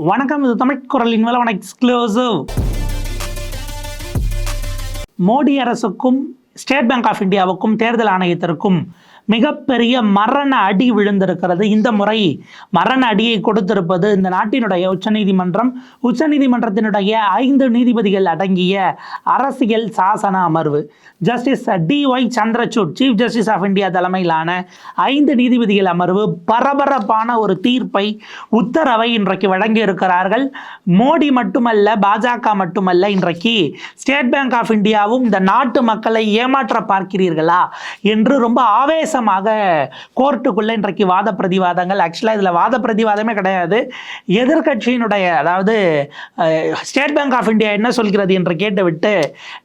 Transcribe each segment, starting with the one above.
வணக்கம் இது தமிழ் குரலின் வளவன எக்ஸ்க்ளூசிவ் மோடி அரசுக்கும் ஸ்டேட் பேங்க் ஆஃப் இந்தியாவுக்கும் தேர்தல் ஆணையத்திற்கும் மிகப்பெரிய மரண அடி விழுந்திருக்கிறது. இந்த முறை மரண அடியை கொடுத்திருப்பது இந்த நாட்டினுடைய உச்சநீதிமன்றம். உச்சநீதிமன்றத்தினுடைய ஐந்து நீதிபதிகள் அடங்கிய அரசியல் சாசன அமர்வு. Justice D Y Chandrachud chief justice of India தலைமையிலான ஐந்து நீதிபதிகள் அமர்வு பரபரப்பான ஒரு தீர்ப்பை உத்தரவை இன்றைக்கு வழங்கி இருக்கிறார்கள் மோடி மட்டுமல்ல பாஜக மட்டுமல்ல இன்றைக்கு ஸ்டேட் பேங்க் ஆஃப் இந்தியாவும் இந்த நாட்டு மக்களை ஏமாற்ற பார்க்கிறீர்களா? என்று ரொம்ப விசேஷமாக கோர்ட்டுக்குள்ள இன்றைக்கு வாத பிரதிவாதங்கள். ஆக்சுவலாக இதில் வாத பிரதிவாதமே கிடையாது. எதிர்க்கட்சியினுடைய அதாவது ஸ்டேட் பேங்க் ஆஃப் இந்தியா என்ன சொல்கிறது என்று கேட்டுவிட்டு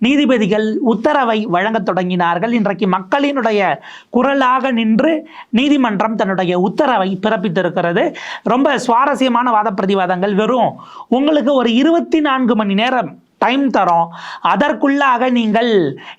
நீதிபதிகள் உத்தரவை வழங்க தொடங்கினார்கள். இன்றைக்கு மக்களினுடைய குரலாக நின்று நீதிமன்றம் தன்னுடைய உத்தரவை பிறப்பித்திருக்கிறது. ரொம்ப சுவாரஸ்யமான வாத பிரதிவாதங்கள். வெறும் உங்களுக்கு ஒரு இருபத்தி நான்கு மணி நேரம் டைம் தரோம். அதற்குள்ளாக நீங்கள்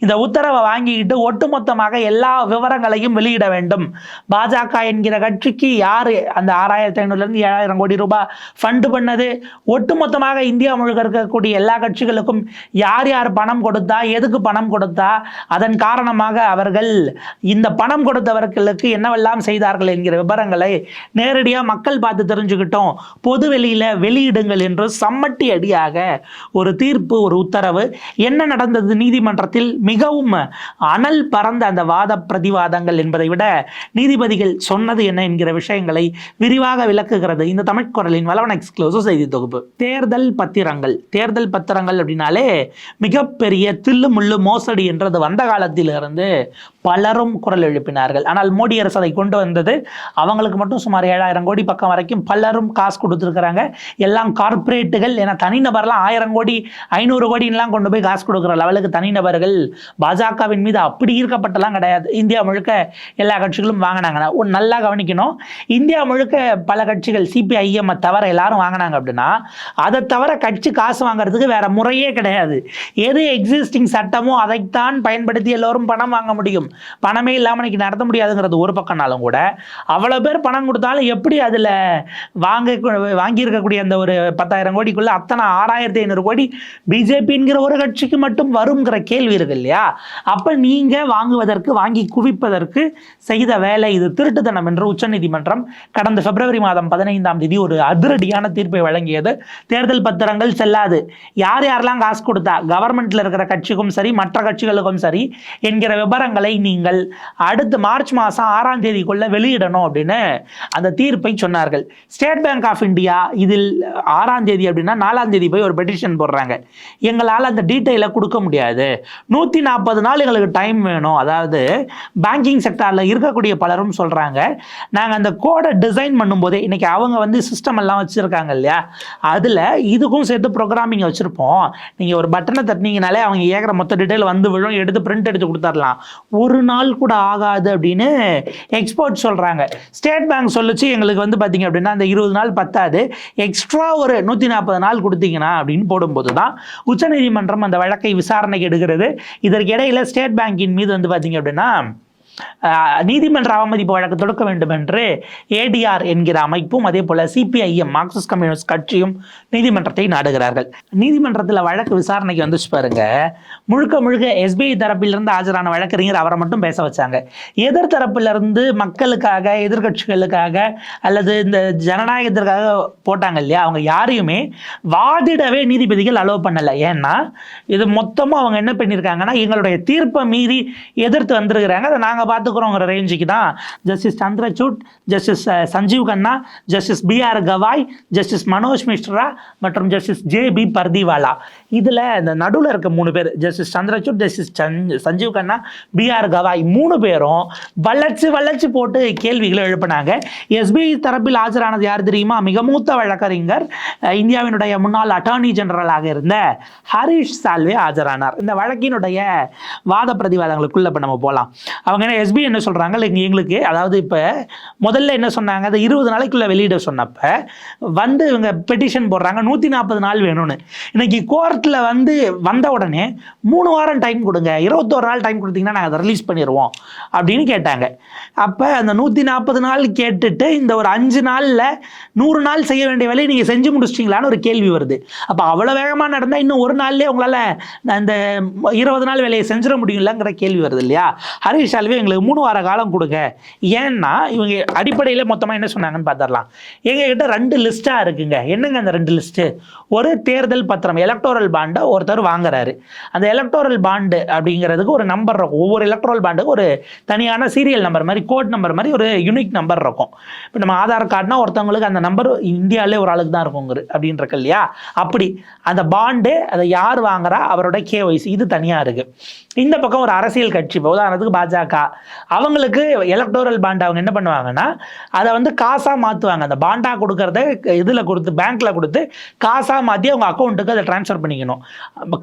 இந்த உத்தரவை வாங்கிக்கிட்டு ஒட்டுமொத்தமாக எல்லா விவரங்களையும் வெளியிட வேண்டும். பாஜக என்கிற கட்சிக்கு யார் அந்த ஆறாயிரத்தி ஐநூறுலேருந்து ஏழாயிரம் கோடி ரூபாய் ஃபண்டு பண்ணது? ஒட்டுமொத்தமாக இந்தியா முழுக்க இருக்கக்கூடிய எல்லா கட்சிகளுக்கும் யார் யார் பணம் கொடுத்தா எதுக்கு பணம் கொடுத்தா? அதன் காரணமாக அவர்கள் இந்த பணம் கொடுத்தவர்களுக்கு என்னவெல்லாம் செய்தார்கள் என்கிற விவரங்களை நேரடியாக மக்கள் பார்த்து தெரிஞ்சுக்கிட்டோம். பொது வெளியில் வெளியிடுங்கள் என்று சம்மட்டி அடியாக ஒரு தீர்ப்பு ஒரு உத்தரவு. என்ன நடந்தது நீதிமன்றத்தில்? மிகவும் அனல் பறந்த அந்த வாத பிரதிவாதங்கள் என்பதை விட நீதிபதிகள் சொன்னது என்ன என்கிற விஷயங்களை விரிவாக விளக்குகிறது இந்த தமிழ் குரலின் வளவன் எக்ஸ்க்ளூசிவ் செய்தி தொகுப்பு. தேர்தல் பத்திரங்கள். தேர்தல் பத்திரங்கள் அப்படின்னாலே மிகப்பெரிய தில்லு முள்ளு மோசடி என்றது வந்த காலத்திலிருந்து பலரும் குரல் எழுப்பினார்கள். ஆனால் மோடி அரசு அதை கொண்டு வந்தது அவங்களுக்கு மட்டும் சுமார் ஏழாயிரம் கோடி பக்கம் வரைக்கும் பலரும் காசு கொடுத்துருக்குறாங்க. எல்லாம் கார்ப்பரேட்டுகள் ஏன்னா தனிநபர்லாம் ஆயிரம் கோடி ஐநூறு கோடின்லாம் கொண்டு போய் காசு கொடுக்குற லெவலுக்கு தனிநபர்கள் பாஜகவின் மீது அப்படி ஈர்க்கப்பட்டலாம் கிடையாது. இந்தியா முழுக்க எல்லா கட்சிகளும் வாங்கினாங்க. ஒன்று நல்லா கவனிக்கணும். இந்தியா முழுக்க பல கட்சிகள் சிபிஐஎம் தவிர எல்லாரும் வாங்கினாங்க அப்படின்னா அதை தவிர கட்சி காசு வாங்குறதுக்கு வேற முறையே கிடையாது. எது எக்ஸிஸ்டிங் சட்டமோ அதைத்தான் பயன்படுத்தி எல்லோரும் பணம் வாங்க முடியும். பணமே இல்லாமல் இன்னைக்கு நடத்த முடியாதுங்கிறது ஒரு பக்கம்னாலும் கூட அவ்வளோ பேர் பணம் கொடுத்தாலும் எப்படி அதில் வாங்க வாங்கியிருக்கக்கூடிய அந்த ஒரு பத்தாயிரம் கோடிக்குள்ளே அத்தனை ஆறாயிரத்தி ஐநூறு கோடி பிஜேபிங்கிற ஒரு கட்சிக்கு மட்டும் வருங்கிற கேள்வி இருக்கு இல்லையா? அப்போ நீங்கள் வாங்குவதற்கு வாங்கி குவிப்பதற்கு செய்த வேலை இது திருட்டுத்தனம் என்று உச்சநீதிமன்றம் கடந்த பிப்ரவரி மாதம் பதினைந்தாம் தேதி ஒரு அதிரடியான தீர்ப்பை வழங்கியது. தேர்தல் பத்திரங்கள் செல்லாது. யார் யாரெல்லாம் காசு கொடுத்தா? கவர்மெண்ட்டில் இருக்கிற கட்சிக்கும் சரி மற்ற கட்சிகளுக்கும் சரி என்கிற விவரங்களை நீங்கள் அடுத்த மார்ச் மாதம் ஆறாம் தேதிக்குள்ள வெளியிடணும் அப்படின்னு அந்த தீர்ப்பை சொன்னார்கள். ஸ்டேட் பேங்க் ஆஃப் இந்தியா இதில் ஆறாம் தேதி அப்படின்னா நாலாம் தேதி போய் ஒரு பெட்டிஷன் போடுறாங்க. எங்களால் அந்த டீட்டெயிலை கொடுக்க முடியாது. நூற்றி நாற்பது நாள் எங்களுக்கு டைம் வேணும். அதாவது பேங்கிங் செக்டாரில் இருக்கக்கூடிய பலரும் சொல்கிறாங்க நாங்கள் அந்த கோடை டிசைன் பண்ணும்போதே இன்றைக்கி அவங்க வந்து சிஸ்டம் எல்லாம் வச்சுருக்காங்க இல்லையா? அதில் இதுக்கும் சேர்த்து ப்ரோக்ராமிங் வச்சுருப்போம். நீங்கள் ஒரு பட்டனை தட்டினீங்கனாலே அவங்க ஏகிற மொத்த டீட்டெயில் வந்து விழும். எடுத்து பிரிண்ட் எடுத்து கொடுத்துடலாம். ஒரு நாள் கூட ஆகாது அப்படின்னு எக்ஸ்போர்ட் சொல்கிறாங்க ஸ்டேட் பேங்க் சொல்லிச்சு எங்களுக்கு வந்து பார்த்தீங்க அப்படின்னா அந்த இருபது நாள் பத்தாது. எக்ஸ்ட்ரா ஒரு நூற்றி நாற்பது நாள் கொடுத்தீங்கன்னா அப்படின்னு போடும்போது தான் உச்சநீதிமன்றம் அந்த வழக்கை விசாரணைக்கு எடுக்கிறது. இதற்கு இடையில ஸ்டேட் பேங்கின் மீது வந்து பார்த்தீங்க அப்படின்னா நீதிமன்ற அவமதிப்பு வழக்கு தொடுக்க வேண்டும் என்று ஏடிஆர் என்கிற அமைப்பும் அதே போல சிபிஐஎம் மார்க்சிஸ்ட் கம்யூனிஸ்ட் கட்சியும் நீதிமன்றத்தை நாடுகிறார்கள். நீதிமன்றத்தில் வழக்கு விசாரணைக்கு வந்துச்சு பாருங்க. முழுக்க முழுக்க எஸ்பிஐ தரப்பிலிருந்து ஆஜரான வழக்கறிஞர் அவரை மட்டும் பேச வச்சாங்க. எதிர் தரப்பிலிருந்து மக்களுக்காக எதிர்கட்சிகளுக்காக அல்லது இந்த ஜனநாயகத்திற்காக போட்டாங்க இல்லையா? அவங்க யாரையுமே வாதிடவே நீதிபதிகள் அலோவ் பண்ணலை. ஏன்னா இது மொத்தமாக அவங்க என்ன பண்ணியிருக்காங்கன்னா எங்களுடைய தீர்ப்பை மீறி எதிர்த்து வந்திருக்கிறாங்க. அதை நாங்கள் பார்த்துக்குறோங்கிற ரேஞ்சுக்கு தான் justice Chandrachud justice Sanjiv Khanna justice B R Gavai justice Manoj Mishra மற்றும் ஜஸ்டிஸ் ஜே பி பர்திவாலா. இதில் இந்த நடுவில் இருக்க மூணு பேர் justice Chandrachud justice Sanjiv Khanna B R Gavai மூணு பேரும் வளர்ச்சி வளர்ச்சி போட்டு கேள்விகளை எழுப்பினாங்க. எஸ்பிஐ தரப்பில் ஆஜரானது யார் தெரியுமா? மிக மூத்த வழக்கறிஞர் இந்தியாவினுடைய முன்னாள் அட்டார்னி ஜெனரலாக இருந்த ஹரீஷ் சால்வே ஆஜரானார். இந்த வழக்கினுடைய வாத பிரதிவாதங்களுக்குள்ள இப்போ நம்ம போகலாம் அவங்க என்ன எஸ்பி என்ன சொல்கிறாங்க இல்லை எங்களுக்கு அதாவது இப்போ முதல்ல என்ன சொன்னாங்க? அது இருபது நாளைக்குள்ளே வெளியிட சொன்னப்போ வந்து இவங்க பெட்டிஷன் போடுறாங்க நூற்றி நாற்பது நாள் வேணும்னு. இன்னைக்கு கோர்ட்டில் வந்து வந்த உடனே மூணு வாரம் டைம் கொடுங்க இருபத்தோரு நாள் டைம் கொடுத்தீங்கன்னா நாங்கள் அதை ரிலீஸ் பண்ணிடுவோம் அப்படின்னு கேட்டாங்க. அப்போ அந்த நூற்றி நாற்பது நாள் கேட்டுட்டு இந்த ஒரு அஞ்சு நாளில் நூறு நாள் செய்ய வேண்டிய வேலையை நீங்கள் செஞ்சு முடிச்சிட்டிங்களான்னு ஒரு கேள்வி வருது. அப்போ அவ்வளோ வேகமாக நடந்தால் இன்னும் ஒரு நாள்லேயே உங்களால் இந்த இருபது நாள் வேலையை செஞ்சிட முடியும்லங்கிற கேள்வி வருது இல்லையா? ஹரிஷ் சால்வே எங்களுக்கு மூணு வார காலம் கொடுங்க. ஏன்னா இவங்க அடிப்படையில் மொத்தமாக என்ன சொன்னாங்கன்னு பார்த்துடலாம் எங்ககிட்ட ரெண்டு லிஸ்ட்டாக இருக்குங்க. என்னங்க அந்த ரெண்டு லிஸ்ட்டு ஒரு தேர்தல் பத்திரம் எலக்டோரல் பாண்டை ஒருத்தர் வாங்குறாரு. அந்த எலக்டோரல் பாண்டு அப்படிங்கிறதுக்கு ஒரு நம்பர் இருக்கும். ஒவ்வொரு எலக்ட்ரல் பாண்டுக்கு ஒரு தனியான சீரியல் நம்பர் மாதிரி கோட் நம்பர் மாதிரி ஒரு யூனிக் நம்பர் இருக்கும். இப்போ நம்ம ஆதார் கார்டுனா ஒருத்தவங்களுக்கு அந்த நம்பர் இந்தியாவிலே ஒரு ஆளுக்கு தான் இருக்குங்கிற அப்படின்னு இருக்கு இல்லையா? அப்படி. அந்த பாண்டு அதை யார் வாங்குறா? அவரோட கேஒய்சி இது தனியாக இருக்குது இந்த பக்கம் ஒரு அரசியல் கட்சி இப்போ உதாரணத்துக்கு பாஜக. அவங்களுக்கு எலக்டோரல் பாண்ட் அவங்க என்ன பண்ணுவாங்கன்னா அதை வந்து காசாக மாற்றுவாங்க அந்த பாண்டாக கொடுக்கறத இதில் கொடுத்து பேங்க்கில் கொடுத்து காசாக மாற்றி அவங்க அக்கௌண்ட்டுக்கு அதை ட்ரான்ஸ்ஃபர் பண்ணிக்கணும்.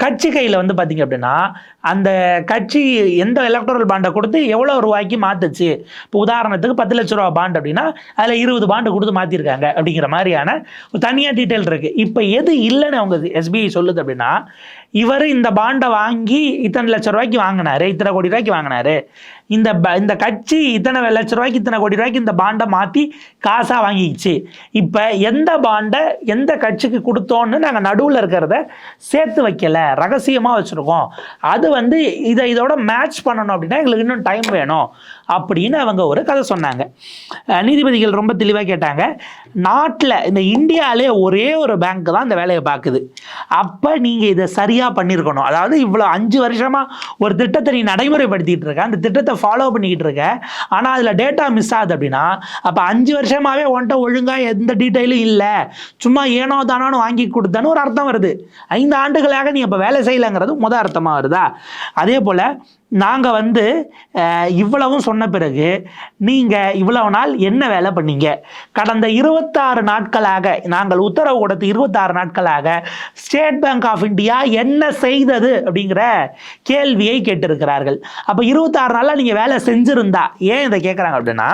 கட்சி கையில் வந்து பார்த்தீங்க அப்படின்னா அந்த கட்சி எந்த எலக்டோரல் பாண்டை கொடுத்து எவ்வளோ ரூபாய்க்கு மாற்றுச்சு இப்போ உதாரணத்துக்கு பத்து லட்ச ரூபா பாண்ட் அப்படின்னா அதில் இருபது பாண்டு கொடுத்து மாற்றிருக்காங்க அப்படிங்கிற மாதிரியான ஒரு தனியாக டீட்டெயில் இருக்குது இப்போ எது இல்லைன்னு அவங்க எஸ்பிஐ சொல்லுது அப்படின்னா இவர் இந்த பாண்டை வாங்கி இத்தனை லட்ச ரூபாய்க்கு வாங்கினாரு இத்தனை கோடி ரூபாய்க்கு வாங்கினாரு. இந்த ப- இந்த கட்சி இத்தனை லட்ச ரூபாய்க்கு இத்தனை கோடி ரூபாய்க்கு இந்த பாண்டை மாற்றி காசாக வாங்கிக்கிச்சு. இப்போ எந்த பாண்டை எந்த கட்சிக்கு கொடுத்தோன்னு நாங்கள் நடுவில் இருக்கிறத சேர்த்து வைக்கல ரகசியமாக வச்சுருக்கோம். அது வந்து இதை இதோட மேட்ச் பண்ணணும் அப்படின்னா எங்களுக்கு இன்னும் டைம் வேணும் அப்படின்னு அவங்க ஒரு கதை சொன்னாங்க. நீதிபதிகள் ரொம்ப தெளிவாக கேட்டாங்க. நாட்டில் இந்த இந்தியாவிலே ஒரே ஒரு பேங்க் தான் இந்த வேலையை பார்க்குது. அப்போ நீங்கள் இதை சரியாக பண்ணியிருக்கணும். அதாவது இவ்வளோ அஞ்சு வருஷமாக ஒரு திட்டத்தை நீ நடைமுறைப்படுத்திட்டு இருக்க அந்த திட்டத்தை ஃபாலோ பண்ணிக்கிட்டு இருக்க. ஆனால் அதில் டேட்டா மிஸ் ஆகுது அப்படின்னா அப்போ அஞ்சு வருஷமாகவே உன்கிட்ட ஒழுங்காக எந்த டீட்டெயிலும் இல்லை. சும்மா ஏனோ தானோன்னு வாங்கி கொடுத்தேன்னு ஒரு அர்த்தம் வருது. ஐந்து ஆண்டுகளாக நீ அப்போ வேலை செய்யலைங்கிறது முத அர்த்தமாக வருதா? அதே போல் நாங்கள் வந்து இவ்வளவும் சொன்ன பிறகு நீங்கள் இவ்வளவு நாள் என்ன வேலை பண்ணீங்க? கடந்த இருபத்தாறு நாட்களாக நாங்கள் உத்தரவு கொடுத்து இருபத்தாறு நாட்களாக ஸ்டேட் பேங்க் ஆஃப் இந்தியா என்ன செய்தது? அப்படிங்கிற கேள்வியை கேட்டிருக்கிறார்கள். அப்போ இருபத்தாறு நாளில் நீங்கள் வேலை செஞ்சுருந்தா ஏன் இதை கேட்குறாங்க அப்படின்னா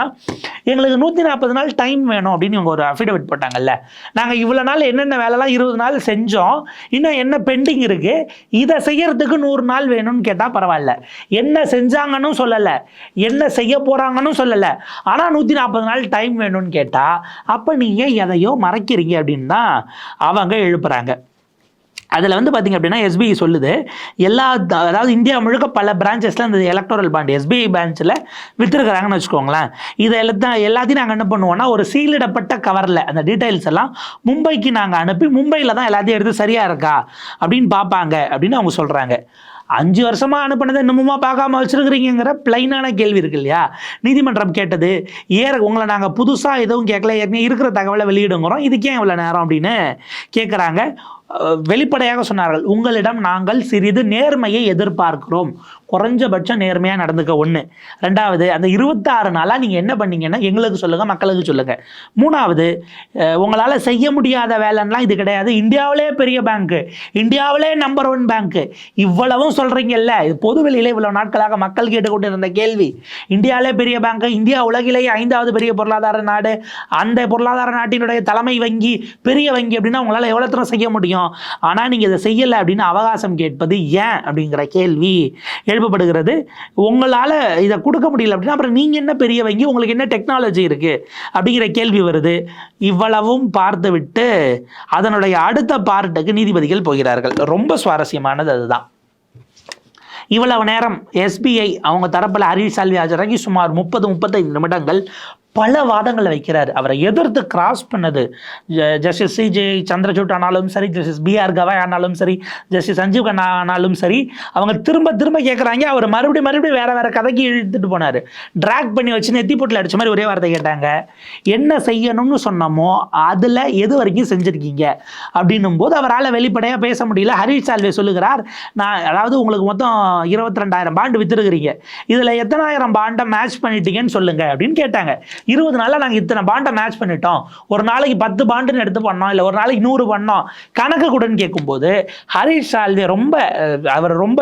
எங்களுக்கு நூற்றி நாற்பது நாள் டைம் வேணும் அப்படின்னு இவங்க ஒரு அஃபிடவிட் போட்டாங்கல்ல. நாங்கள் இவ்வளோ நாள் என்னென்ன வேலைலாம் இருபது நாள் செஞ்சோம் இன்னும் என்ன பெண்டிங் இருக்குது இதை செய்யறதுக்கு நூறு நாள் வேணும்னு கேட்டால் பரவாயில்ல. என்ன செஞ்சாங்கன்னு சொல்லலை. என்ன செய்ய போகிறாங்கன்னு சொல்லலை. ஆனால் நூற்றி நாற்பது நாள் டைம் வேணும்னு கேட்டால் அப்போ நீங்கள் எதையோ மறைக்கிறீங்க அப்படின்னு தான் அவங்க எழுப்புறாங்க. அதில் வந்து பார்த்தீங்க அப்படின்னா எஸ்பிஐ சொல்லுது எல்லா அதாவது இந்தியா முழுக்க பல பிரான்ச்சஸில் அந்த எலக்ட்ரல் பாண்ட் எஸ்பிஐ பிரான்ச்சில் விற்றுருக்குறாங்கன்னு வச்சுக்கோங்களேன். இதை எல்லாத்தையும் எல்லாத்தையும் நாங்கள் என்ன பண்ணுவோம்னா ஒரு சீலிடப்பட்ட கவரில் அந்த டீட்டெயில்ஸ் எல்லாம் மும்பைக்கு நாங்கள் அனுப்பி மும்பையில் தான் எல்லாத்தையும் எடுத்து சரியாக இருக்கா அப்படின்னு பார்ப்பாங்க அப்படின்னு அவங்க சொல்கிறாங்க அஞ்சு வருஷமாக அனுப்பினதை இன்னமுமா பார்க்காம வச்சிருக்கிறீங்கிற பிளைனான கேள்வி இருக்கு இல்லையா? நீதிமன்றம் கேட்டது ஏற உங்களை நாங்கள் புதுசாக எதுவும் கேட்கல ஏற்கனவே இருக்கிற தகவலை வெளியிடுங்கிறோம் இதுக்கே இவ்வளோ நேரம் அப்படின்னு கேட்குறாங்க வெளிப்படையாக சொன்னார்கள் உங்களிடம் நாங்கள் சிறிது நேர்மையை எதிர்பார்க்கிறோம். குறைஞ்சபட்சம் நேர்மையாக நடந்துக்க ஒன்று ரெண்டாவது அந்த இருபத்தாறு நாளாக நீங்கள் என்ன பண்ணீங்கன்னா எங்களுக்கு சொல்லுங்கள் மக்களுக்கு சொல்லுங்கள் மூணாவது உங்களால் செய்ய முடியாத வேலைன்னா இது கிடையாது. இந்தியாவிலே பெரிய பேங்க்கு இந்தியாவிலே நம்பர் ஒன் பேங்க்கு இவ்வளவும் சொல்கிறீங்கல்ல இது பொது இவ்வளோ நாட்களாக மக்கள் கேட்டுக்கொண்டு இருந்த கேள்வி. இந்தியாவிலே பெரிய பேங்க்கு இந்தியா உலகிலேயே ஐந்தாவது பெரிய பொருளாதார நாடு. அந்த பொருளாதார நாட்டினுடைய தலைமை வங்கி பெரிய வங்கி அப்படின்னா உங்களால் எவ்வளோ தூரம் செய்ய முடியும்? ஆனால் நீங்கள் இதை செய்யலை அப்படின்னு அவகாசம் கேட்பது ஏன் அப்படிங்கிற கேள்வி. எழுப்பப்படுகிறது உங்களால் இதை கொடுக்க முடியல அப்படின்னா அப்புறம் நீங்கள் என்ன பெரிய வங்கி உங்களுக்கு என்ன டெக்னாலஜி இருக்குது அப்படிங்கிற கேள்வி வருது. இவ்வளவும் பார்த்து விட்டு அதனுடைய அடுத்த பார்ட்டுக்கு நீதிபதிகள் போகிறார்கள். ரொம்ப சுவாரஸ்யமானது அதுதான். இவ்வளவு நேரம் எஸ்பிஐ அவங்க தரப்பில் ஹரீஷ் சால்வி ஆஜராகி சுமார் முப்பது முப்பத்தைந்து நிமிடங்கள் பல வாதங்களை வைக்கிறார். அவரை எதிர்த்து கிராஸ் பண்ணது ஜஸ்டிஸ் சிஜே சந்திரசூட் ஆனாலும் சரி ஜஸ்டிஸ் பிஆர் கவாய் ஆனாலும் சரி ஜஸ்டிஸ் சஞ்சீவ் கண்ணா ஆனாலும் சரி அவங்க திரும்ப திரும்ப கேட்குறாங்க அவர் மறுபடியும் மறுபடியும் வேற வேற கதைக்கு இழுத்துட்டு போனார். ட்ராக் பண்ணி வச்சு நெத்தி போட்டில் அடிச்ச மாதிரி ஒரே வார்த்தை கேட்டாங்க. என்ன செய்யணும்னு சொன்னோமோ அதில் எது வரைக்கும் செஞ்சுருக்கீங்க? அப்படின்னும் போது அவரால் வெளிப்படையாக பேச முடியல. ஹரீஷ் சால்வே சொல்லுகிறார் நான் அதாவது உங்களுக்கு மொத்தம் இருபத்தி ரெண்டாயிரம் பாண்டு வித்துருக்கிறீங்க. இதில் எத்தனாயிரம் பாண்டை மேட்ச் பண்ணிட்டீங்கன்னு சொல்லுங்கள் அப்படின்னு கேட்டாங்க. இருபது நாளில் நாங்கள் இத்தனை பாண்டை மேட்ச் பண்ணிட்டோம். ஒரு நாளைக்கு பத்து பாண்டுன்னு எடுத்து பண்ணோம் இல்லை ஒரு நாளைக்கு நூறு பண்ணோம். கணக்கு கூடன்னு கேட்கும்போது ஹரிஷ் சால்வே ரொம்ப அவர் ரொம்ப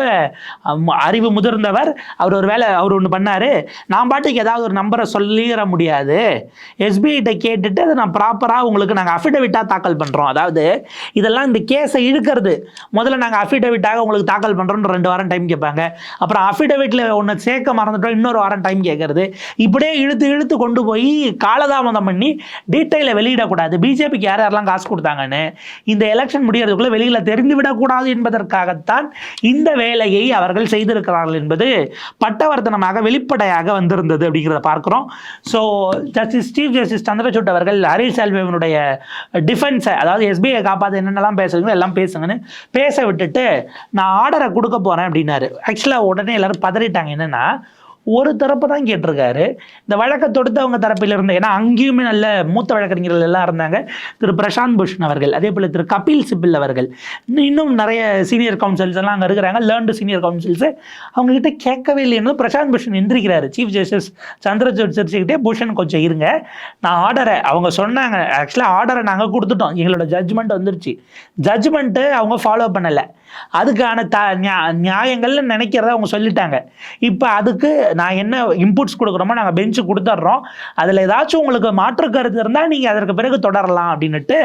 அறிவு முதிர்ந்தவர். அவர் ஒரு வேலை அவர் ஒன்று பண்ணார். நான் பாட்டுக்கு ஏதாவது ஒரு நம்பரை சொல்லிட முடியாது. எஸ்பிஐட்ட கேட்டுட்டு அதை நான் ப்ராப்பராக உங்களுக்கு நாங்கள் அஃபிடவிட்டாக தாக்கல் பண்ணுறோம் அதாவது இதெல்லாம் இந்த கேஸை இழுக்கிறது. முதல்ல நாங்கள் அஃபிடவிட்டாக உங்களுக்கு தாக்கல் பண்ணுறோம்னு ரெண்டு வாரம் டைம் கேட்பாங்க. அப்புறம் அஃபிடவிட்டில் ஒன்று சேர்க்க மறந்துட்டோம் இன்னொரு வாரம் டைம் கேட்கறது. இப்படியே இழுத்து இழுத்து கொண்டு போய் காலதாமதம் பண்ணி டீட்டெயிலை வெளியிடக்கூடாது. பிஜேபிக்கு யார் யாரெல்லாம் காசு கொடுத்தாங்கன்னு இந்த எலெக்ஷன் முடியறதுக்குள்ளே வெளியில் தெரிந்து விடக்கூடாது என்பதற்காகத்தான் இந்த வேலையை அவர்கள் செய்திருக்கிறார்கள் என்பது பட்டவர்த்தனமாக வெளிப்படையாக வந்திருந்தது அப்படிங்கிறத பார்க்குறோம். So justice chief justice Chandrachud அவர்கள் ஹரிஷ் செல்வனுடைய டிஃபென்ஸை அதாவது எஸ்பிஐ காப்பாற்ற என்னென்னலாம் பேசுறீங்களோ எல்லாம் பேசுங்கன்னு பேச விட்டுட்டு நான் ஆர்டரை கொடுக்க போகிறேன் அப்படின்னாரு. ஆக்சுவலாக உடனே எல்லோரும் பதறிட்டாங்க. என்னென்னா ஒரு தரப்பு தான் கேட்டிருக்காரு. இந்த வழக்கை தொடுத்தவங்க தரப்பில் இருந்த ஏன்னா அங்கேயுமே நல்ல மூத்த வழக்கறிஞர்கள் எல்லாம் இருந்தாங்க. திரு பிரசாந்த் பூஷன் அவர்கள் அதே போல் திரு கபில் சிபில் அவர்கள். இன்னும் நிறைய சீனியர் கவுன்சில்ஸ் எல்லாம் அங்கே இருக்கிறாங்க. லேர்ன்டு சீனியர் கவுன்சில்ஸு அவங்க கிட்ட கேட்கவே இல்லைன்னு பிரசாந்த் பூஷன் எந்திரிக்கிறாரு சீஃப் ஜஸ்டிஸ் சந்திரசூட் சிரிச்சுக்கிட்டே பூஷன் கொஞ்சம் இருங்க. நான் ஆர்டரை அவங்க சொன்னாங்க. ஆக்சுவலாக ஆர்டரை நாங்கள் கொடுத்துட்டோம். எங்களோட ஜட்ஜ்மெண்ட் வந்துருச்சு. ஜட்ஜ்மெண்ட்டு அவங்க ஃபாலோ பண்ணலை. அதுக்கான த நியா- நியாயங்கள்னு நினைக்கிறத அவங்க சொல்லிட்டாங்க. இப்போ அதுக்கு நான் என்ன இன்புட்ஸ் கொடுக்குறோமோ நாங்கள் பெஞ்சு கொடுத்துட்றோம் அதில் ஏதாச்சும் உங்களுக்கு மாற்று கருத்து இருந்தால் நீங்கள் அதற்கு பிறகு தொடரலாம் அப்படின்னுட்டு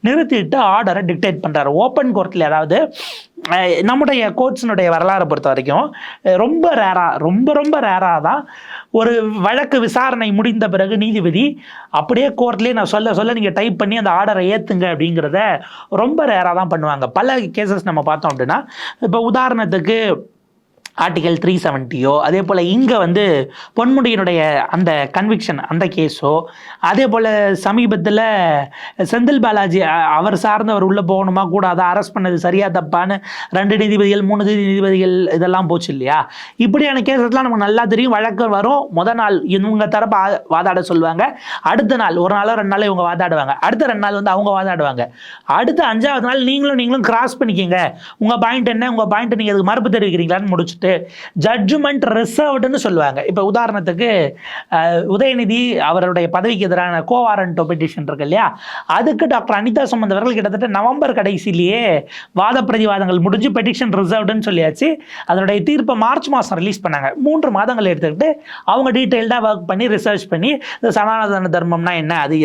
நிறுத்திட்டு ஆர்டரை டிக்டேட் பண்ணுறாரு ஓப்பன் கோர்ட்டில் அதாவது நம்முடைய கோர்ட்ஸினுடைய வரலாறை பொறுத்த வரைக்கும் ரொம்ப ரேராக ரொம்ப ரொம்ப ரேராக தான் ஒரு வழக்கு விசாரணை முடிந்த பிறகு நீதிபதி அப்படியே கோர்ட்லேயே நான் சொல்ல சொல்ல நீங்கள் டைப் பண்ணி அந்த ஆர்டரை ஏற்றுங்க அப்படிங்கிறத ரொம்ப ரேராக தான் பண்ணுவாங்க. பல கேசஸ் நம்ம பார்த்தோம் அப்படின்னா இப்போ உதாரணத்துக்கு ஆர்டிகல் த்ரீ செவன்ட்டியோ அதே போல் இங்கே வந்து பொன்முடியினுடைய அந்த கன்விக்ஷன் அந்த கேஸோ அதே போல் சமீபத்தில் செந்தில் பாலாஜி அவர் சார்ந்தவர் உள்ளே போகணுமா கூட அதை அரெஸ்ட் பண்ணது சரியா தப்பான்னு ரெண்டு நீதிபதிகள் மூணு நீதிபதிகள் இதெல்லாம் போச்சு இல்லையா? இப்படியான கேசஸ்லாம் நமக்கு நல்லா தெரியும் வழக்கு வரும். முத நாள் இவங்க தரப்பு வாதாட சொல்லுவாங்க. அடுத்த நாள் ஒரு நாளோ ரெண்டு நாள் இவங்க வாதாடுவாங்க. அடுத்த ரெண்டு நாள் வந்து அவங்க வாதாடுவாங்க. அடுத்த அஞ்சாவது நாள் நீங்களும் நீங்களும் கிராஸ் பண்ணிக்கிங்க. உங்கள் பாயிண்ட் என்ன? உங்கள் பாயிண்ட் நீங்கள் அதுக்கு மறுப்பு தெரிவிக்கிறீங்களான்னு முடிச்சுட்டு ஜட்ஜ்மெண்ட் ரிசர்வ்டுன்னு சொல்லுவாங்க. இப்போ உதாரணத்துக்கு உதயநிதி அவருடைய பதவிக்கு எதிரான கோவாரண்டோ பெட்டிஷன் இருக்கு இல்லையா? அதுக்கு டாக்டர் அனிதா சுமந்த் அவர்கள் கிட்டத்தட்ட நவம்பர் கடைசியிலேயே வாத பிரதிவாதங்கள் முடிஞ்சு பெட்டிஷன் ரிசர்வ்டுன்னு சொல்லியாச்சு. அதனுடைய தீர்ப்பை மார்ச் மாதம் ரிலீஸ் பண்ணாங்க. மூன்று மாதங்கள் எடுத்துக்கிட்டு அவங்க டீட்டெயில்டாக ஒர்க் பண்ணி ரிசர்ச் பண்ணி இந்த சனாதன தர்மம்னா என்ன? அது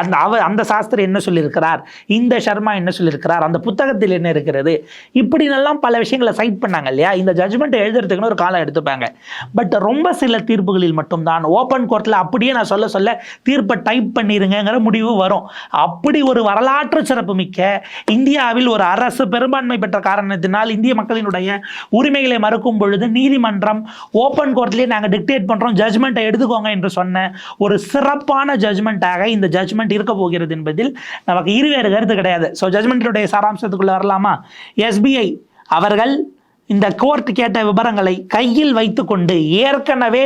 அந்த அவ அந்த சாஸ்திரி என்ன சொல்லியிருக்கிறார்? இந்த சர்மா என்ன சொல்லியிருக்கிறார்? அந்த புத்தகத்தில் என்ன இருக்கிறது? இப்படின்னெல்லாம் பல விஷயங்களை சைட் பண்ணாங்க இல்லையா? இந்த ஜட்ஜ்மெண்ட் எழுதுறதுக்குன்னு ஒரு காலம் எடுத்துப்பாங்க. பட் ரொம்ப சில தீர்ப்புகளில் மட்டும்தான். ஓப்பன் கோர்ட்டில் அப்படியே நான் சொல்ல சொல்ல தீர்ப்பை டைப் பண்ணிடுங்கிற முடிவு வரும். அப்படி ஒரு வரலாற்று சிறப்பு மிக்க இந்தியாவில் ஒரு அரசு பெரும்பான்மை பெற்ற காரணத்தினால் இந்திய மக்களினுடைய உரிமைகளை மறுக்கும் பொழுது நீதிமன்றம் ஓப்பன் கோர்ட்லேயே நாங்கள் டிக்டேட் பண்ணுறோம் ஜட்ஜ்மெண்ட்டை எடுத்துக்கோங்க என்று சொன்ன ஒரு சிறப்பான ஜட்ஜ்மெண்ட்டாக இந்த ஜட்ஜ்மெண்ட் இருக்க போகிறது என்பதில் நமக்கு இருவேறு கருத்து கிடையாது. ஸோ ஜட்ஜ்மெண்ட்டுடைய சாராம்சத்துக்குள்ளே வரலாமா? எஸ்பிஐ அவர்கள் இந்த கோர்ட் கேட்ட விவரங்களை கையில் வைத்துக்கொண்டு ஏற்கனவே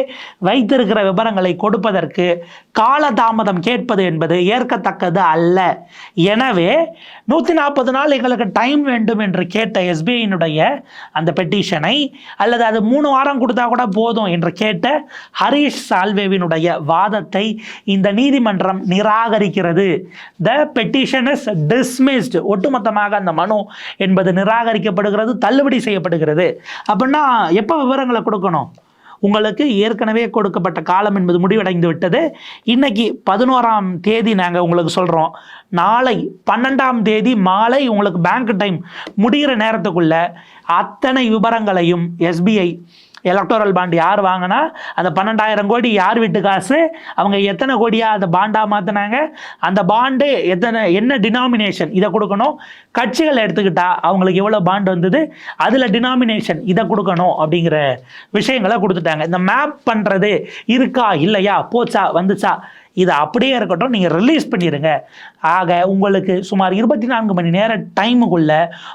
வைத்திருக்கிற விவரங்களை கொடுப்பதற்கு காலதாமதம் கேட்பது என்பது ஏற்கத்தக்கது அல்ல. எனவே நூற்றி நாற்பது நாள் எங்களுக்கு டைம் வேண்டும் என்று கேட்ட எஸ்பிஐனுடைய அந்த பெட்டிஷனை அல்லது அது மூணு வாரம் கொடுத்தா கூட போதும் என்று கேட்ட ஹரீஷ் சால்வேவினுடைய வாதத்தை இந்த நீதிமன்றம் நிராகரிக்கிறது. த பெட்டிஷன் இஸ் டிஸ்மிஸ்டு ஒட்டுமொத்தமாக அந்த மனு என்பது நிராகரிக்கப்படுகிறது தள்ளுபடி செய்யப்படுகிறது. அப்படின்னா எப்போ விவரங்களை கொடுக்கணும்? உங்களுக்கு ஏற்கனவே கொடுக்கப்பட்ட காலம் என்பது முடிவடைந்து விட்டது. இன்னைக்கு பதினோராம் தேதி நாங்கள் உங்களுக்கு சொல்கிறோம் நாளை பன்னெண்டாம் தேதி மாலை உங்களுக்கு பேங்க் டைம் முடிகிற நேரத்துக்குள்ள அத்தனை விவரங்களையும் எஸ்பிஐ எலக்டோரல் பாண்டு யார் வாங்கினா அந்த பன்னெண்டாயிரம் கோடி யார் வீட்டு காசு? அவங்க எத்தனை கோடியாக அந்த பாண்டாக மாற்றினாங்க அந்த பாண்டு எத்தனை என்ன டினாமினேஷன் இதை கொடுக்கணும்? கட்சிகள் எடுத்துக்கிட்டா அவங்களுக்கு எவ்வளோ பாண்டு வந்தது? அதில் டினாமினேஷன் இதை கொடுக்கணும் அப்படிங்கிற விஷயங்களை கொடுத்துட்டாங்க. இந்த மேப் பண்ணுறது இருக்கா? இல்லையா? போச்சா? வந்துச்சா? இது அப்படியே இருக்கட்டும் நீங்கள் ரிலீஸ் பண்ணிடுங்க ஆக உங்களுக்கு சுமார் இருபத்தி நான்கு மணி நேர டைமுக்குள்ள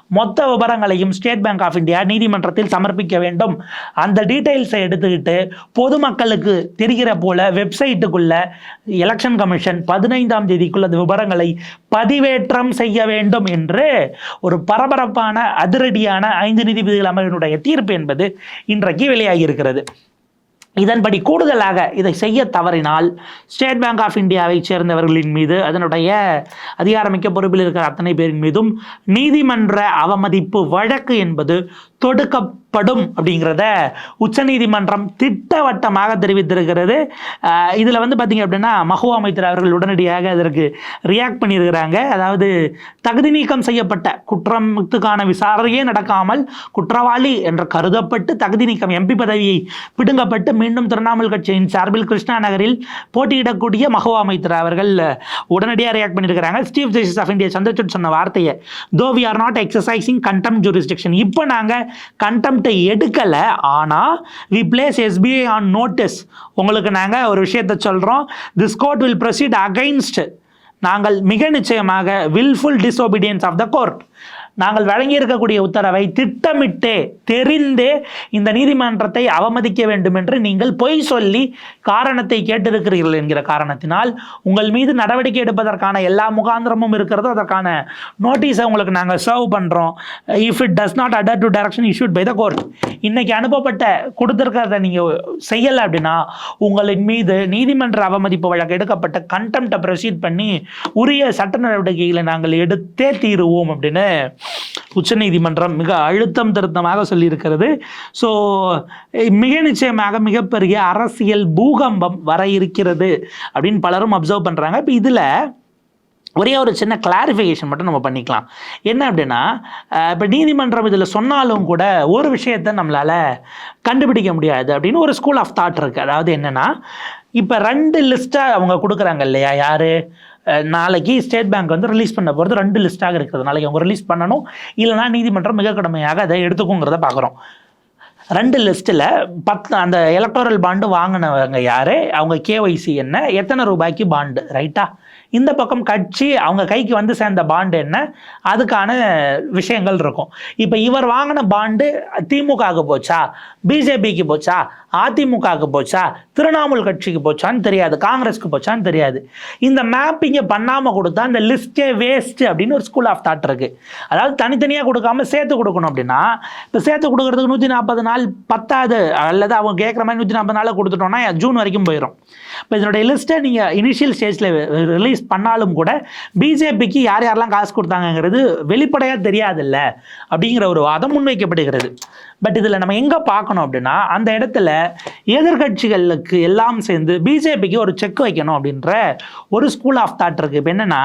மொத்த விவரங்களையும் ஸ்டேட் பேங்க் ஆஃப் இந்தியா நீதிமன்றத்தில் சமர்ப்பிக்க வேண்டும். அந்த டீட்டெயில்ஸை எடுத்துக்கிட்டு பொதுமக்களுக்கு தெரிகிற போல வெப்சைட்டுக்குள்ள எலெக்ஷன் கமிஷன் பதினைந்தாம் தேதிக்குள்ள அந்த விவரங்களை பதிவேற்றம் செய்ய வேண்டும் என்று ஒரு பரபரப்பான அதிரடியான ஐந்து நீதிபதிகள் அமர்வினுடைய தீர்ப்பு என்பது இன்றைக்கு வெளியாகி இருக்கிறது இதன்படி கூடுதலாக இதை செய்ய தவறினால் ஸ்டேட் பேங்க் ஆஃப் இந்தியாவை சேர்ந்தவர்களின் மீது அதனுடைய அதிகாரமிக்க பொறுப்பில் இருக்கிற அத்தனை பேரின் மீதும் நீதிமன்ற அவமதிப்பு வழக்கு என்பது தொடுக்கப்படும் அப்படிங்கிறத உச்சநீதிமன்றம் திட்டவட்டமாக தெரிவித்திருக்கிறது. இதில் வந்து பார்த்திங்க அப்படின்னா மஹுவா அமைச்சர் அவர்கள் உடனடியாக அதற்கு ரியாக்ட் பண்ணியிருக்கிறாங்க. அதாவது தகுதி நீக்கம் செய்யப்பட்ட குற்றத்துக்கான விசாரணையே நடக்காமல் குற்றவாளி என்று கருதப்பட்டு தகுதி நீக்கம் எம்பி பதவியை பிடுங்கப்பட்டு மீண்டும் திரிணாமுல் கட்சியின் சார்பில் கிருஷ்ணா நகரில் போட்டியிடக்கூடிய மஹுவா அமைச்சர் அவர்கள் உடனடியாக ரியாக்ட் பண்ணியிருக்கிறாங்க. Chief justice of India Chandrachud சொன்ன வார்த்தையை though we are not exercising contempt jurisdiction இப்போ நாங்கள் கண்டெம்ட்டை எடுக்கலை. ஆனால் we place SBI on notice உங்களுக்கு நாங்கள் ஒரு விஷயத்தை சொல்கிறோம் this court will proceed against நாங்கள் மிக நிச்சயமாக wilful disobedience of the court நாங்கள் வழங்கியிருக்கக்கூடிய உத்தரவை திட்டமிட்டே தெரிந்தே இந்த நீதிமன்றத்தை அவமதிக்க வேண்டும் என்று நீங்கள் பொய் சொல்லி காரணத்தை கேட்டிருக்கிறீர்கள் என்கிற காரணத்தினால் உங்கள் மீது நடவடிக்கை எடுப்பதற்கான எல்லா முகாந்திரமும் இருக்கிறதோ. அதற்கான நோட்டீஸை உங்களுக்கு நாங்கள் சர்வ் பண்ணுறோம் if it does not adhere to direction issued by the court இன்னைக்கு அனுப்பப்பட்ட கொடுத்துருக்கிறத நீங்கள் செய்யலை அப்படின்னா உங்களின் மீது நீதிமன்ற அவமதிப்பு வழக்கு எடுக்கப்பட்ட கண்டெம்ட்டை ப்ரொசீட் பண்ணி உரிய சட்ட நடவடிக்கைகளை நாங்கள் எடுத்தே தீருவோம் அப்படின்னு உச்சநீதிமன்றம் மிக அழுத்தம் திருத்தமாக சொல்லியிருக்கிறது. ஸோ மிக நிச்சயமாக மிகப்பெரிய அரசியல் பூகம்பம் வர இருக்கிறது அப்படின்னு பலரும் அப்சர்வ் பண்ணுறாங்க இப்போ இதில் ஒரே ஒரு சின்ன கிளாரிஃபிகேஷன் மட்டும் நம்ம பண்ணிக்கலாம். என்ன அப்படின்னா இப்போ நீதிமன்றம் இதில் சொன்னாலும் கூட ஒரு விஷயத்தை நம்மளால் கண்டுபிடிக்க முடியாது அப்படின்னு ஒரு ஸ்கூல் ஆஃப் தாட் இருக்குது அதாவது என்னென்னா இப்போ ரெண்டு லிஸ்ட்டை அவங்க கொடுக்குறாங்க இல்லையா? யார்? நாளைக்கு ஸ்டேட் பேங்க் வந்து ரிலீஸ் பண்ண போகிறது ரெண்டு லிஸ்ட்டாக இருக்கிறது நாளைக்கு அவங்க ரிலீஸ் பண்ணணும். இல்லைனா நீதிமன்றம் மிக கடுமையாக அதை எடுத்துக்குங்கிறத பார்க்குறோம். ரெண்டு லிஸ்ட்டில் பத் அந்த எலக்டோரல் பாண்டு வாங்கினவங்க யார்? அவங்க கேஒய்சி என்ன? எத்தனை ரூபாய்க்கு பாண்டு ரைட்டா இந்த பக்கம் கட்சி அவங்க கைக்கு வந்து சேர்ந்த பாண்டு என்ன? அதுக்கான விஷயங்கள் இருக்கும். இப்போ இவர் வாங்கின பாண்டு திமுகவுக்கு போச்சா? பிஜேபிக்கு போச்சா? அதிமுகவுக்கு போச்சா? திரிணாமுல் கட்சிக்கு போச்சான்னு தெரியாது. காங்கிரஸ்க்கு போச்சான்னு தெரியாது. இந்த மேப்பிங்கை பண்ணாமல் கொடுத்தா இந்த லிஸ்ட்டே வேஸ்ட் அப்படின்னு ஒரு ஸ்கூல் ஆஃப் தாட் இருக்குது அதாவது தனித்தனியாக கொடுக்காம சேர்த்து கொடுக்கணும் அப்படின்னா இப்போ சேர்த்து கொடுக்குறதுக்கு நூற்றி நாற்பது நாள் பத்தாது. அல்லது அவங்க கேட்குற மாதிரி நூற்றி நாற்பது நாளில் கொடுத்துட்டோம்னா ஜூன் வரைக்கும் போயிடும் இப்போ இதனுடைய லிஸ்ட்டை நீங்கள் இனிஷியல் ஸ்டேஜில் ரிலீஸ் பண்ணாலும் கூட பிஜேபிக்கு யார் யாரெல்லாம் காசு கொடுத்தாங்கங்கிறது வெளிப்படையாக தெரியாதுல்ல அப்படிங்கிற ஒரு வாதம் முன்வைக்கப்படுகிறது. பட் இதில் நம்ம எங்கே பார்க்கணும் அப்படின்னா அந்த இடத்துல எதிர்கட்சிகளுக்கு எல்லாம் சேர்ந்து பிஜேபிக்கு ஒரு செக் வைக்கணும் அப்படின்ற ஒரு ஸ்கூல் ஆஃப் தாட் இருக்குது இப்போ என்னென்னா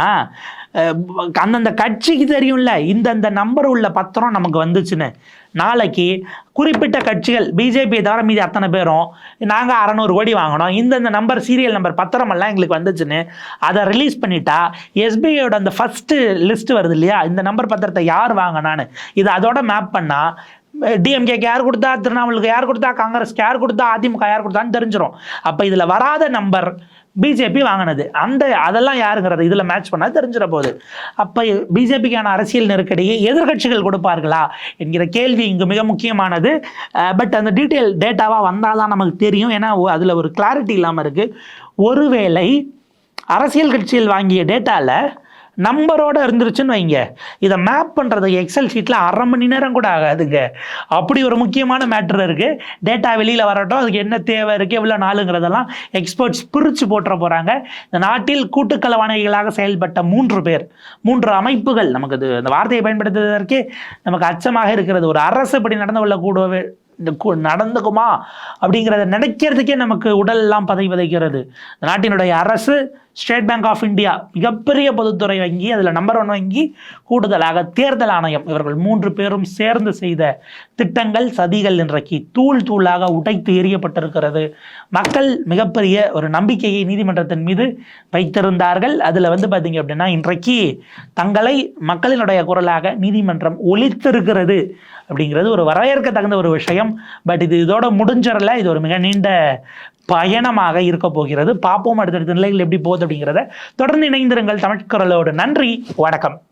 அந்தந்த கட்சிக்கு தெரியும்ல இந்தந்த நம்பர் உள்ள பத்திரம் நமக்கு வந்துச்சுன்னு. நாளைக்கு குறிப்பிட்ட கட்சிகள் பிஜேபி தவிர மீதி அத்தனை பேரும் நாங்கள் அறநூறு கோடி வாங்கினோம் இந்தந்த நம்பர் சீரியல் நம்பர் பத்திரமெல்லாம் எங்களுக்கு வந்துச்சுன்னு அதை ரிலீஸ் பண்ணிட்டா எஸ்பிஐயோட அந்த ஃபஸ்ட்டு லிஸ்ட் வருது இல்லையா? இந்த நம்பர் பத்திரத்தை யார் வாங்கினான்னு இது அதோட மேப் பண்ணால் டிஎம்கேக்கு யார் கொடுத்தா திருவண்ணாமலுக்கு யார் கொடுத்தா காங்கிரஸ்க்கு யார் கொடுத்தா அதிமுக யார் கொடுத்தான்னு தெரிஞ்சிடும் அப்போ இதில் வராத நம்பர் பிஜேபி வாங்கினது. அந்த அதெல்லாம் யாருங்கிறது இதில் மேட்ச் பண்ணால் தெரிஞ்சிட போகுது அப்போ பிஜேபிக்கான அரசியல் நெருக்கடியை எதிர்க்கட்சிகள் கொடுப்பார்களா என்கிற கேள்வி இங்கு மிக முக்கியமானது. பட் அந்த டீட்டெயில் டேட்டாவாக வந்தால் தான் நமக்கு தெரியும். ஏன்னா அதில் ஒரு கிளாரிட்டி இல்லாமல் இருக்குது ஒருவேளை அரசியல் கட்சியில் வாங்கிய டேட்டாவில் நம்பரோடு இருந்துருச்சுன்னு வைங்க. இதை மேப் பண்ணுறதுக்கு எக்ஸல் ஷீட்டில் அரை மணி நேரம் கூட ஆகாதுங்க. அப்படி ஒரு முக்கியமான மேட்ரு இருக்குது டேட்டா வெளியில் வரட்டும். அதுக்கு என்ன தேவை இருக்குது எவ்வளோ நாளுங்கிறதெல்லாம் எக்ஸ்பர்ட்ஸ் பிரித்து போட்டுற போகிறாங்க இந்த நாட்டில் கூட்டுக்களவாணிகளாக செயல்பட்ட மூன்று பேர். மூன்று அமைப்புகள். நமக்கு இது அந்த வார்த்தையை பயன்படுத்துவதற்கே நமக்கு அச்சமாக இருக்கிறது. ஒரு அரசு இப்படி நடந்து கொள்ளக்கூடவே இந்த நடந்துக்குமா? அப்படிங்கிறத நினைக்கிறதுக்கே நமக்கு உடல் எல்லாம் பதை விதைக்கிறது நாட்டினுடைய அரசு ஸ்டேட் பேங்க் ஆஃப் இந்தியா மிகப்பெரிய பொதுத்துறை வங்கி அதில் நம்பர் ஒன் வங்கி கூடுதலாக தேர்தல் ஆணையம். இவர்கள் மூன்று பேரும் சேர்ந்து செய்த திட்டங்கள் சதிகள் இன்றைக்கு தூள் தூளாக உடைத்து எறியப்பட்டிருக்கிறது. மக்கள் மிகப்பெரிய ஒரு நம்பிக்கையை நீதிமன்றத்தின் மீது வைத்திருந்தார்கள். அதில் வந்து பார்த்தீங்க அப்படின்னா இன்றைக்கு தங்களை மக்களினுடைய குரலாக நீதிமன்றம் ஒழித்திருக்கிறது அப்படிங்கிறது ஒரு வரவேற்க தகுந்த ஒரு விஷயம். பட் இது இதோட முடிஞ்சிடல இது ஒரு மிக நீண்ட பயணமாக இருக்க போகிறது. பார்ப்போம் அடுத்தடுத்த நிலைகள் எப்படி போகுது அப்படிங்கிறத தொடர்ந்து இணைந்திருங்கள் தமிழ்குரலோடு நன்றி வணக்கம்.